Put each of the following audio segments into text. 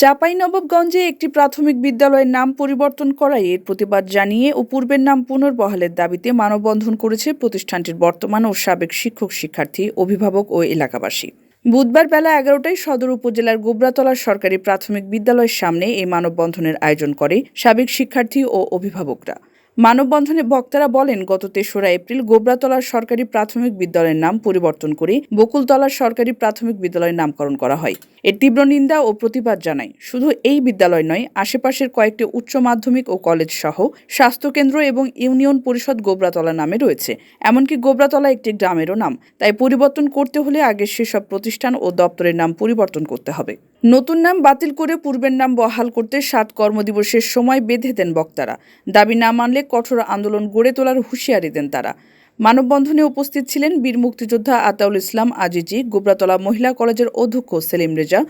চাঁপাইনবাবগঞ্জে একটি প্রাথমিক বিদ্যালয়ের নাম পরিবর্তন করায় এর প্রতিবাদ জানিয়ে ও পূর্বের নাম পুনর্বহালের দাবিতে মানববন্ধন করেছে প্রতিষ্ঠানটির বর্তমান ও সাবেক শিক্ষক, শিক্ষার্থী, অভিভাবক ও এলাকাবাসী। বুধবার বেলা এগারোটায় সদর উপজেলার গোবরাতলার সরকারি প্রাথমিক বিদ্যালয়ের সামনে এই মানববন্ধনের আয়োজন করে সাবেক শিক্ষার্থী ও অভিভাবকরা। মানববন্ধনে বক্তারা বলেন, গত তেসরা এপ্রিল গোবরাতলার সরকারি প্রাথমিক বিদ্যালয়ের নাম পরিবর্তন করে বকুলতলার সরকারি প্রাথমিক বিদ্যালয়ের নামকরণ করা হয়। এর তীব্র নিন্দা ও প্রতিবাদ জানায়। শুধু এই বিদ্যালয় নয়, আশেপাশের কয়েকটি উচ্চ মাধ্যমিক ও কলেজ সহ স্বাস্থ্যকেন্দ্র এবং ইউনিয়ন পরিষদ গোবরাতলা নামে রয়েছে। এমনকি গোবরাতলা একটি গ্রামেরও নাম। তাই পরিবর্তন করতে হলে আগের সেসব প্রতিষ্ঠান ও দপ্তরের নাম পরিবর্তন করতে হবে। নতুন নাম বাতিল করে পূর্বের নাম বহাল করতে সাত কর্মদিবসের সময় বেঁধে দেন বক্তারা। দাবি না মানলে কঠোর আন্দোলন গড়ে তোলার হুঁশিয়ারি দেন তারা। মানববন্ধনে উপস্থিত ছিলেন বীর মুক্তিযোদ্ধা আতাউল ইসলাম আজিজি, গোবরাতলা মহিলা কলেজের অধ্যক্ষ সেলিম রেজা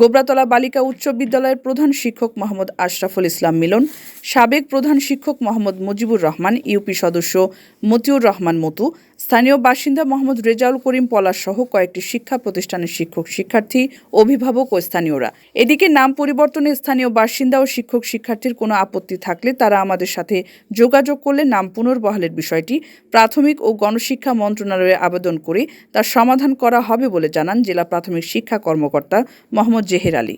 গোবরাতলা বালিকা উচ্চ বিদ্যালয়ের প্রধান শিক্ষক মোহাম্মদ আশরাফুল ইসলাম মিলন, সাবেক প্রধান শিক্ষক মোহাম্মদ মুজিবুর রহমান, ইউপি সদস্য মতিউর রহমান মতু, স্থানীয় বাসিন্দা মোহাম্মদ রেজাউল করিম পলাশ সহ কয়েকটি শিক্ষা প্রতিষ্ঠানের শিক্ষক, শিক্ষার্থী, অভিভাবক ও স্থানীয়রা। এদিকে নাম পরিবর্তনে স্থানীয় বাসিন্দা ও শিক্ষক, শিক্ষার্থীর কোনো আপত্তি থাকলে তারা আমাদের সাথে যোগাযোগ করলে নাম পুনর্বহালের বিষয়টি প্রাথমিক ও গণশিক্ষা মন্ত্রণালয়ে আবেদন করে তার সমাধান করা হবে বলে জানান জেলা প্রাথমিক শিক্ষা কর্মকর্তা মোহাম্মদ জেহের আলী।